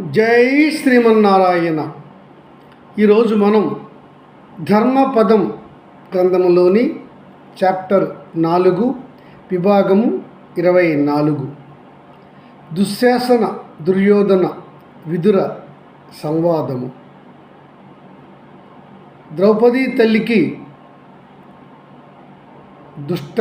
జై శ్రీమన్నారాయణ. ఈరోజు మనం ధర్మపదం గ్రంథములోని చాప్టర్ నాలుగు విభాగము ఇరవై నాలుగు. దుశ్శాసన దుర్యోధన విదుర సంవాదము. ద్రౌపదీ తల్లికి దుష్ట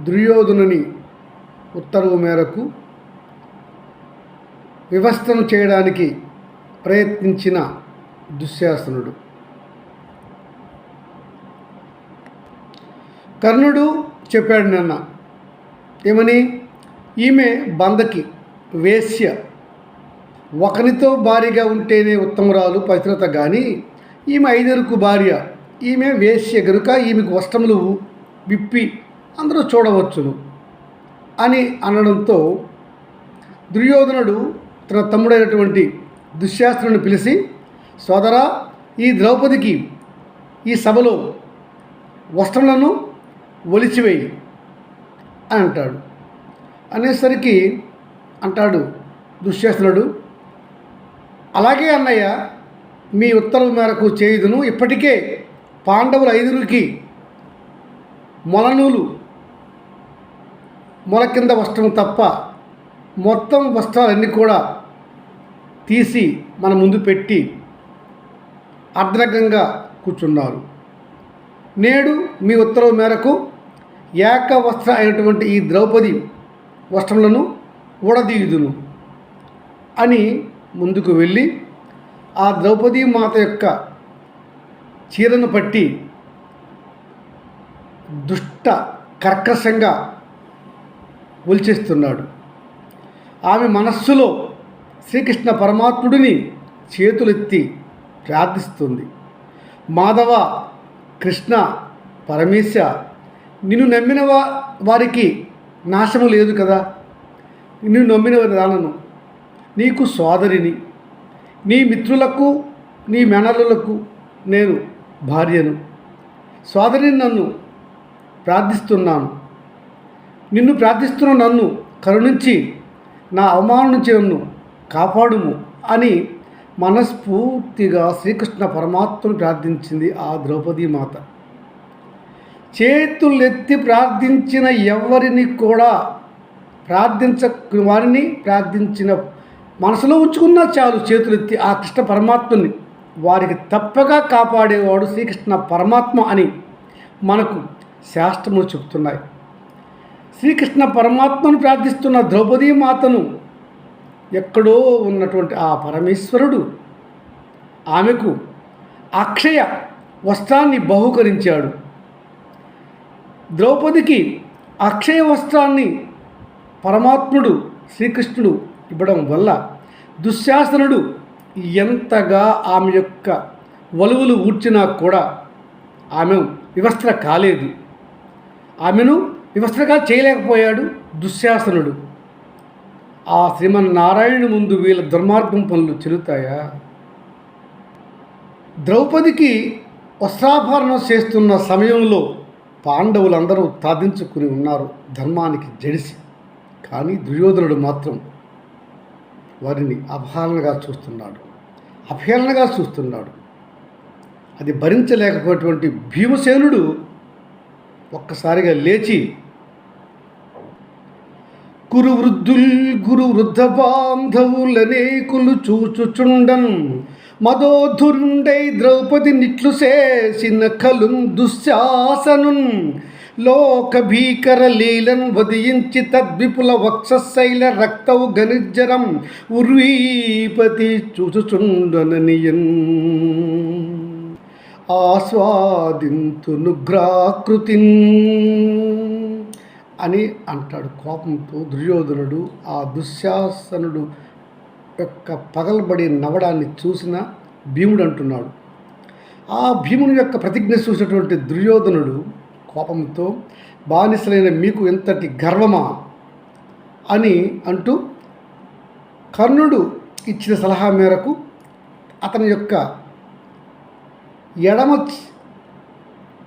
దుర్యోధనుని ఉత్తర్వు మేరకు వివస్థను చేయడానికి ప్రయత్నించిన దుశ్శాసనుడు. కర్ణుడు చెప్పాడు నిన్న ఏమని? ఈమె బందకి వేశ్య ఒకనితో భార్యగా ఉంటేనే ఉత్తమరాలు పవిత్రత కానీ ఈమె ఐదరుకు భార్య ఈమె వేశ్య గనుక ఈమెకు వస్త్రములు విప్పి అందరూ చూడవచ్చును అని అనడంతో దుర్యోధనుడు తన తమ్ముడైనటువంటి దుశ్శాస్త్రుని పిలిచి సోదరా ఈ ద్రౌపదికి ఈ సభలో వస్త్రములను ఒలిచివేయి అని అంటాడు. అనేసరికి అంటాడు దుశ్శాసనుడు అలాగే అన్నయ్య మీ ఉత్తర్వు మేరకు చేయుదును. ఇప్పటికే పాండవుల ఐదుగురికి మొలనూలు మొల కింద వస్త్రం తప్ప మొత్తం వస్త్రాలన్నీ కూడా తీసి మన ముందు పెట్టి అర్ధరకంగా కూర్చున్నారు. నేడు మీ ఉత్తర్వు మేరకు ఏక వస్త్ర అయినటువంటి ఈ ద్రౌపది వస్త్రములను ఊడదీయుదును అని ముందుకు వెళ్ళి ఆ ద్రౌపదీ మాత యొక్క చీరను పట్టి దుష్ట కర్కశంగా ఒలిచేస్తున్నాడు. ఆమె మనస్సులో శ్రీకృష్ణ పరమాత్ముడిని చేతులెత్తి ప్రార్థిస్తుంది. మాధవ కృష్ణ పరమేశ నిన్ను నమ్మిన వా వారికి నాశము లేదు కదా? నిన్ను నమ్మిన దానను నీకు సోదరిని నీ మిత్రులకు నీ మేనల్లులకు నేను భార్యను. సోదరిని నన్ను ప్రార్థిస్తున్నాను. నిన్ను ప్రార్థిస్తున్న నన్ను కరుణించి నా అవమానం నుంచి నన్ను కాపాడుము అని మనస్ఫూర్తిగా శ్రీకృష్ణ పరమాత్మను ప్రార్థించింది ఆ ద్రౌపదీ మాత. చేతులెత్తి ప్రార్థించిన ఎవరిని కూడా ప్రార్థించ వారిని ప్రార్థించిన మనసులో ఉంచుకున్నా చాలు చేతులెత్తి ఆ కృష్ణ పరమాత్మని. వారికి తప్పగా కాపాడేవాడు శ్రీకృష్ణ పరమాత్మ అని మనకు శాస్త్రములు చెబుతున్నాయి. శ్రీకృష్ణ పరమాత్మను ప్రార్థిస్తున్న ద్రౌపదీ మాతను ఎక్కడో ఉన్నటువంటి ఆ పరమేశ్వరుడు ఆమెకు అక్షయ వస్త్రాన్ని బహుకరించాడు. ద్రౌపదికి అక్షయ వస్త్రాన్ని పరమాత్ముడు శ్రీకృష్ణుడు ఇవ్వడం వల్ల దుశ్శాసనుడు ఎంతగా ఆమె యొక్క వలువులు ఊడ్చినా కూడా ఆమె వివస్త్ర కాలేదు. ఆమెను వివస్త్రగా చేయలేకపోయాడు దుశ్శాసనుడు. ఆ శ్రీమన్నారాయణుడి ముందు వీళ్ళ దుర్మార్గం పనులు చెల్లుతాయా? ద్రౌపదికి వస్త్రాభరణం చేస్తున్న సమయంలో పాండవులందరూ తాదించుకుని ఉన్నారు ధర్మానికి జడిసి. కానీ దుర్యోధనుడు మాత్రం వారిని అపహరణగా చూస్తున్నాడు. అపహేళనగా చూస్తున్నాడు. అది భరించలేకపోయేటువంటి భీమసేనుడు ఒక్కసారిగా లేచి కురు వృద్ధుల్ గురు వృద్ధ బాంధవులనేకులు చూచుచుండన్ మదోధురుండై ద్రౌపది నిట్లు చేసిన కలుం దుశ్శాసనున్. లోక భీకర లీలన్ వదియించి తద్విపుల వక్షశైల రక్తవు గనిజ్జరం ఉర్వీపతి చూచుచుండననియన్. ఆస్వాదింతునుగ్రాకృతిన్. అని అంటాడు. కోపంతో దుర్యోధనుడు ఆ దుశ్శాసనుడు యొక్క పగలబడి నవ్వడాన్ని చూసిన భీముడు అంటున్నాడు. ఆ భీముని యొక్క ప్రతిజ్ఞ చూసినటువంటి దుర్యోధనుడు కోపంతో బానిసలైన మీకు ఎంతటి గర్వమా? అని అంటూ కర్ణుడు ఇచ్చిన సలహా మేరకు అతని యొక్క ఎడమ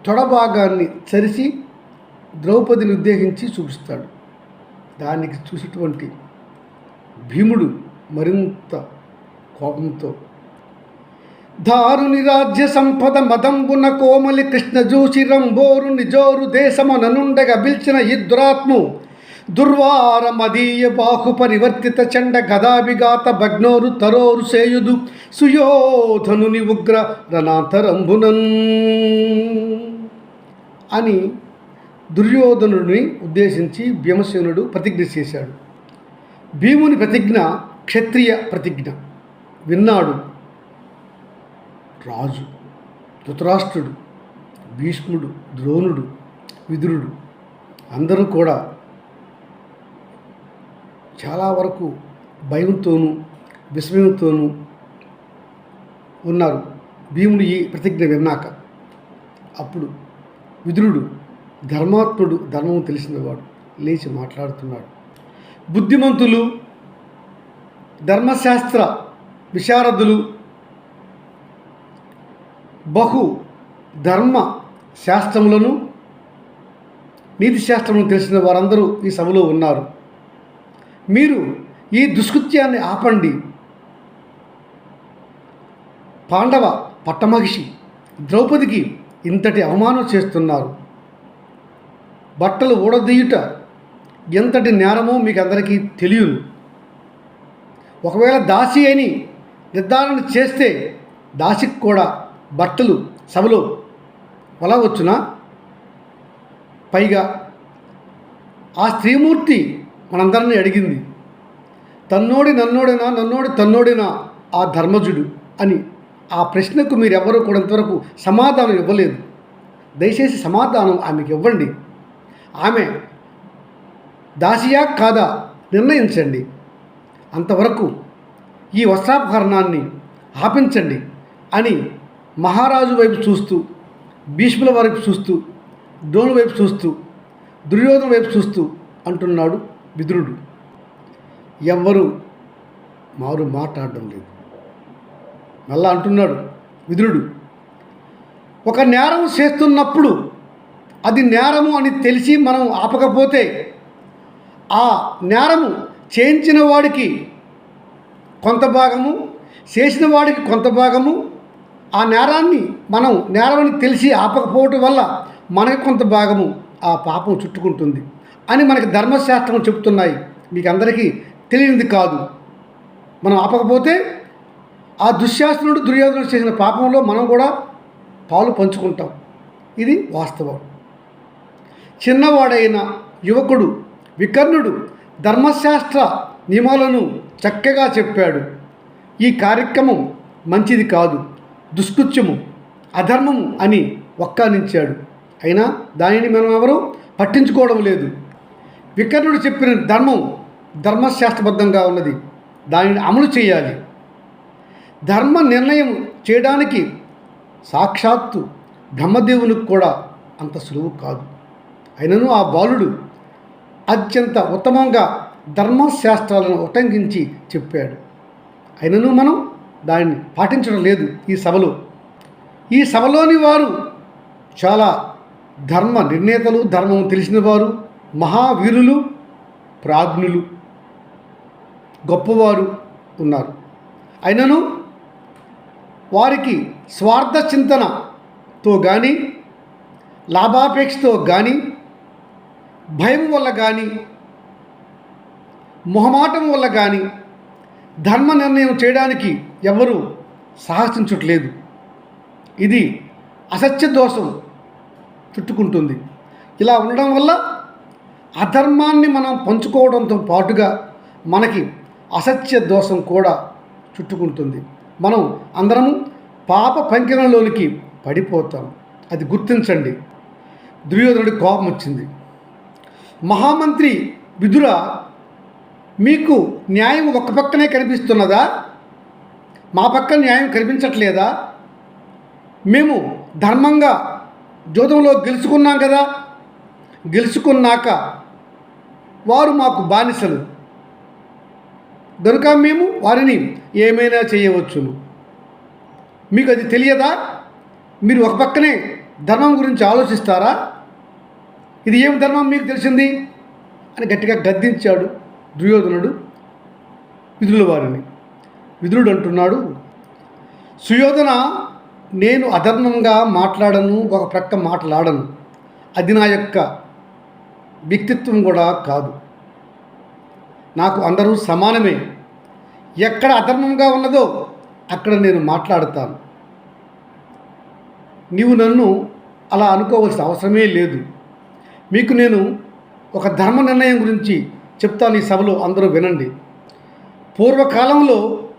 తొడభాగాన్ని చరిచి ద్రౌపదిని ఉద్దేశించి చూపిస్తాడు. దానికి చూసినటువంటి భీముడు మరింత కోపంతో దారుని రాజ్య సంపద మదంబున కోమలి కృష్ణ జూసి రంబోరు నిజోరు దేశమననుండగా పిలిచిన ఇద్రాత్ము దుర్వారమదీయ దుర్వార మదీయ బాహు పరివర్తిత చండ గదాభిఘాత భగ్నోరు తరోరు సేయుదు సుయోధనుని ఉగ్ర రణాంతరంభునన్ అని దుర్యోధనుడిని ఉద్దేశించి భీమసేనుడు ప్రతిజ్ఞ చేశాడు. భీముని ప్రతిజ్ఞ క్షత్రియ ప్రతిజ్ఞ. విన్నాడు. రాజు ధృతరాష్ట్రుడు భీష్ముడు ద్రోణుడు విదురుడు అందరూ కూడా చాలా వరకు భయంతోనూ విస్మయంతోనూ ఉన్నారు. భీముడు ఈ ప్రతిజ్ఞ విన్నాక. అప్పుడు విదురుడు ధర్మాత్ముడు ధర్మం తెలిసినవాడు లేచి మాట్లాడుతున్నాడు. బుద్ధిమంతులు ధర్మశాస్త్ర విశారదులు బహు ధర్మ శాస్త్రములను నీతి శాస్త్రములను తెలిసిన వారందరూ ఈ సభలో ఉన్నారు. మీరు ఈ దుష్కృత్యాన్ని ఆపండి. పాండవ పట్టమహిషి ద్రౌపదికి ఇంతటి అవమానం చేస్తున్నారు. బట్టలు ఊడదీయుట ఎంతటి నేరమో మీకు అందరికీ తెలియదు. ఒకవేళ దాసి అని నిర్ధారణ చేస్తే దాసికి కూడా బట్టలు సభలో వచ్చునా పైగా ఆ స్త్రీమూర్తి మనందరిని అడిగింది తన్నోడి నన్నోడినా? నన్నోడి తన్నోడినా? ఆ ధర్మజుడు అని. ఆ ప్రశ్నకు మీరు కూడా ఇంతవరకు సమాధానం ఇవ్వలేదు. దయచేసి సమాధానం ఆమెకి ఇవ్వండి. ఆమె దాసియా కాదా నిర్ణయించండి. అంతవరకు ఈ వస్త్రాపహరణాన్ని ఆపించండి అని మహారాజు వైపు చూస్తూ భీష్ముల వైపు చూస్తూ ద్రోణు వైపు చూస్తూ దుర్యోధన వైపు చూస్తూ అంటున్నాడు విదురుడు. ఎవ్వరూ మారు మాట్లాడడం లేదు. మళ్ళా అంటున్నాడు విదురుడు. ఒక నేరం చేస్తున్నప్పుడు అది నేరము అని తెలిసి మనం ఆపకపోతే ఆ నేరము చేయించిన వాడికి కొంత భాగము చేసిన వాడికి కొంత భాగము ఆ నేరాన్ని మనం నేరమని తెలిసి ఆపకపోవటం వల్ల మనకి కొంత భాగము ఆ పాపం చుట్టుకుంటుంది అని మనకి ధర్మశాస్త్రం చెప్తున్నాయి మీకు అందరికీ తెలియనిది కాదు. మనం ఆపకపోతే ఆ దుశ్శాసనుడు దుర్యోధనుడు చేసిన పాపంలో మనం కూడా పాలు పంచుకుంటాం. ఇది వాస్తవం. చిన్నవాడైన యువకుడు వికర్ణుడు ధర్మశాస్త్ర నియమాలను చక్కగా చెప్పాడు. ఈ కార్యక్రమం మంచిది కాదు దుష్కృత్యము అధర్మము అని ఒక్కానించాడు అయినా దానిని మనం ఎవరు పట్టించుకోవడం లేదు. వికర్ణుడు చెప్పిన ధర్మం ధర్మశాస్త్రబద్ధంగా ఉన్నది. దానిని అమలు చేయాలి. ధర్మ నిర్ణయం చేయడానికి సాక్షాత్తు బ్రహ్మదేవునికి కూడా అంత సులువు కాదు. అయినను ఆ బాలుడు అత్యంత ఉత్తమంగా ధర్మశాస్త్రాలను ఉటంకించి చెప్పాడు. అయినను మనం దాన్ని పాటించడం లేదు ఈ సభలో. ఈ సభలోని వారు చాలా ధర్మ నిర్ణేతలు ధర్మం తెలిసిన వారు మహావీరులు ప్రాజ్ఞులు గొప్పవారు ఉన్నారు. అయినను వారికి స్వార్థ చింతనతో కానీ లాభాపేక్షతో కానీ భయం వల్ల కానీ మొహమాటం వల్ల కానీ ధర్మ నిర్ణయం చేయడానికి ఎవరు సాహసించట్లేదు. ఇది అసత్య దోషం చుట్టుకుంటుంది. ఇలా ఉండడం వల్ల అధర్మాన్ని మనం పంచుకోవడంతో పాటుగా మనకి అసత్య దోషం కూడా చుట్టుకుంటుంది. మనం అందరము పాప పంకిరంలోనికి పడిపోతాం. అది గుర్తించండి. దుర్యోధనుడి కోపం వచ్చింది మహామంత్రి విధుర మీకు న్యాయం ఒక పక్కనే కనిపిస్తున్నదా? మా పక్క న్యాయం కనిపించట్లేదా? మేము ధర్మంగా జోదంలో గెలుచుకున్నాం కదా. గెలుచుకున్నాక వారు మాకు బానిసలు. కనుక మేము వారిని ఏమైనా చేయవచ్చును. మీకు అది తెలియదా? మీరు ఒక పక్కనే ధర్మం గురించి ఆలోచిస్తారా? ఇది ఏం ధర్మం మీకు తెలిసింది? అని గట్టిగా గద్దించాడు దుర్యోధనుడు విధుల వారిని. విధుడు అంటున్నాడు సుయోధన నేను అధర్మంగా మాట్లాడను ఒక ప్రక్క మాట్లాడను. అది నా యొక్క వ్యక్తిత్వం కూడా కాదు. నాకు అందరూ సమానమే. ఎక్కడ అధర్మంగా ఉన్నదో అక్కడ నేను మాట్లాడతాను. నీవు నన్ను అలా అనుకోవాల్సిన అవసరమే లేదు. మీకు నేను ఒక ధర్మ నిర్ణయం గురించి చెప్తాను ఈ సభలో అందరూ వినండి. పూర్వకాలంలో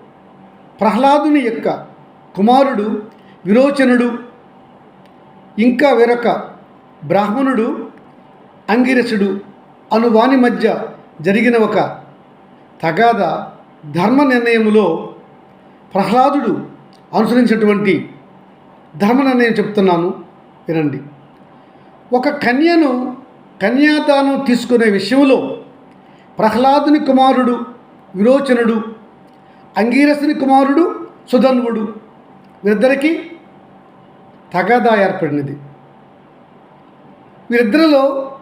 ప్రహ్లాదుని యొక్క కుమారుడు విరోచనుడు ఇంకా వేరొక బ్రాహ్మణుడు అంగిరసుడు అను వాని మధ్య జరిగిన ఒక తగాద ధర్మ నిర్ణయములో ప్రహ్లాదుడు అనుసరించినటువంటి ధర్మ నిర్ణయం చెప్తున్నాను. వినండి. ఒక కన్యను కన్యాదానం తీసుకునే విషయంలో ప్రహ్లాదుని కుమారుడు విరోచనుడు అంగీరసుని కుమారుడు సుధన్వుడు వీరిద్దరికీ తగాదా ఏర్పడినది. వీరిద్దరిలో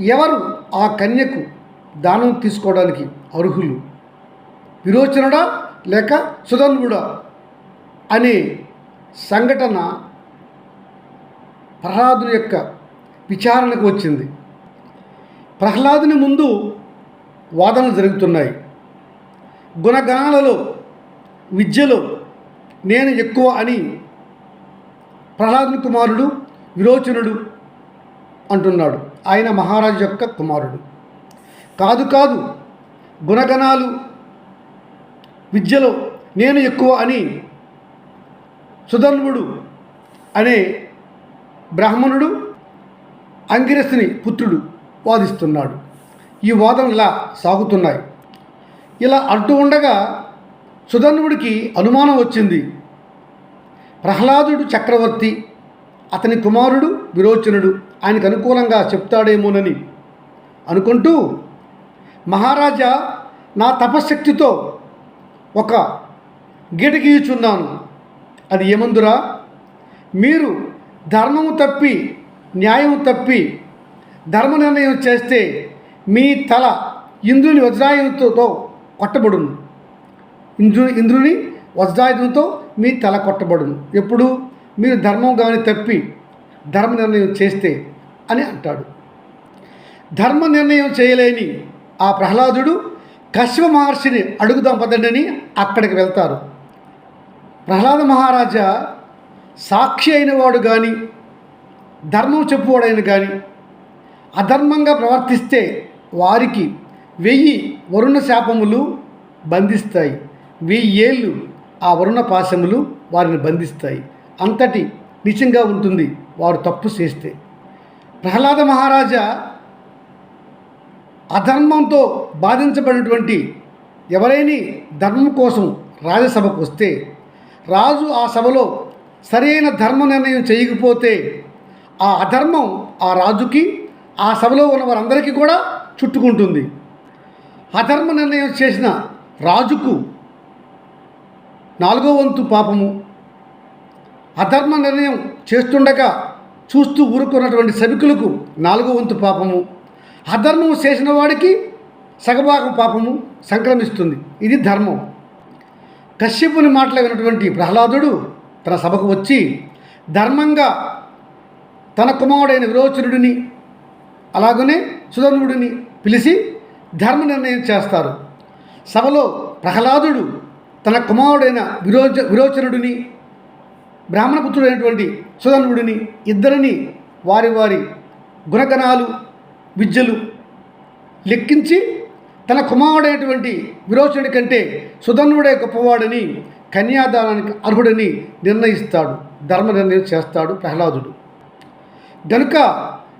ఎవరు ఆ కన్యకు దానం తీసుకోవడానికి అర్హులు? విరోచనుడా లేక సుధన్వుడా అనే సంఘటన ప్రహ్లాదుని యొక్క విచారణకు వచ్చింది. ప్రహ్లాదుని ముందు వాదనలు జరుగుతున్నాయి. గుణగణాలలో విద్యలో నేను ఎక్కువ అని ప్రహ్లాదుని కుమారుడు విరోచనుడు అంటున్నాడు. ఆయన మహారాజు యొక్క కుమారుడు. కాదు కాదు గుణగణాలు విద్యలో నేను ఎక్కువ అని సుధన్వుడు అనే బ్రాహ్మణుడు అంగిరసుని పుత్రుడు వాదిస్తున్నాడు. ఈ వాదనలు ఇలా సాగుతున్నాయి. ఇలా అంటూ ఉండగా సుధన్వుడికి అనుమానం వచ్చింది. ప్రహ్లాదుడు చక్రవర్తి అతని కుమారుడు విరోచనుడు ఆయనకు అనుకూలంగా చెప్తాడేమోనని అనుకుంటూ మహారాజా నా తపశక్తితో ఒక గీట గీయుచున్నాను అది ఏమందురా? మీరు ధర్మము తప్పి న్యాయం తప్పి ధర్మ నిర్ణయం చేస్తే మీ తల ఇంద్రుని వజ్రాయుధంతో కొట్టబడును. ఇంద్రు ఇంద్రుని వజ్రాయుధంతో మీ తల కొట్టబడును. ఎప్పుడు? మీరు ధర్మం కానీ తప్పి ధర్మ నిర్ణయం చేస్తే అని అంటాడు. ధర్మ నిర్ణయం చేయలేని ఆ ప్రహ్లాదుడు కశ్యప మహర్షిని అడుగుదాం పదండి అక్కడికి వెళ్తారు. ప్రహ్లాద మహారాజా సాక్షి అయినవాడు కానీ ధర్మం చెప్పువాడైన కానీ అధర్మంగా ప్రవర్తిస్తే వారికి వెయ్యి వరుణ శాపములు బంధిస్తాయి. వెయ్యి ఏళ్ళు ఆ వరుణ పాశములు వారిని బంధిస్తాయి. అంతటి నిజంగా ఉంటుంది వారు తప్పు చేస్తే. ప్రహ్లాద మహారాజా అధర్మంతో బాధించబడినటువంటి ఎవరైనా ధర్మం కోసం రాజసభకు వస్తే రాజు ఆ సభలో సరైన ధర్మ నిర్ణయం చేయకపోతే ఆ అధర్మం ఆ రాజుకి ఆ సభలో ఉన్న వారందరికీ కూడా చుట్టుకుంటుంది. అధర్మ నిర్ణయం చేసిన రాజుకు నాలుగో వంతు పాపము. అధర్మ నిర్ణయం చేస్తుండగా చూస్తూ ఊరుకున్నటువంటి సభికులకు నాలుగో వంతు పాపము. అధర్మం చేసిన వాడికి సగభాగం పాపము సంక్రమిస్తుంది. ఇది ధర్మం. కశ్యపుని మాటలు ప్రహ్లాదుడు తన సభకు వచ్చి ధర్మంగా తన కుమారుడైన విరోచనుడిని అలాగనే సుధనుడిని పిలిచి ధర్మ నిర్ణయం చేస్తారు. సభలో ప్రహ్లాదుడు తన కుమారుడైన విరోచ విరోచనుడిని బ్రాహ్మణపుత్రుడైనటువంటి సుధనుడిని ఇద్దరిని వారి వారి గుణగణాలు విద్యలు లెక్కించి తన కుమారుడైనటువంటి విరోచనుడి కంటే సుధనుడే గొప్పవాడని కన్యాదానానికి అర్హుడని నిర్ణయిస్తాడు. ధర్మ నిర్ణయం చేస్తాడు ప్రహ్లాదుడు. గనుక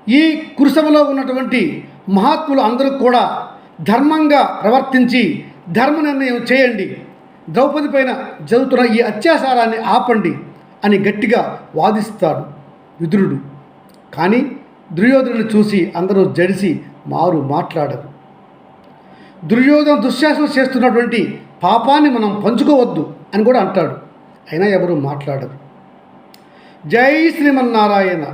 ఈ కురుసభలో ఉన్నటువంటి మహాత్ములు అందరూ కూడా ధర్మంగా ప్రవర్తించి ధర్మ నిర్ణయం చేయండి. ద్రౌపది పైన జరుగుతున్న ఈ అత్యాచారాన్ని ఆపండి అని గట్టిగా వాదిస్తాడు విదురుడు. కానీ దుర్యోధనుని చూసి అందరూ జడిసి మారు మాట్లాడరు. దుర్యోధన దుశ్శాసనం చేస్తున్నటువంటి పాపాన్ని మనం పంచుకోవద్దు అని కూడా అంటాడు. అయినా ఎవరు మాట్లాడరు. జై శ్రీమన్నారాయణ.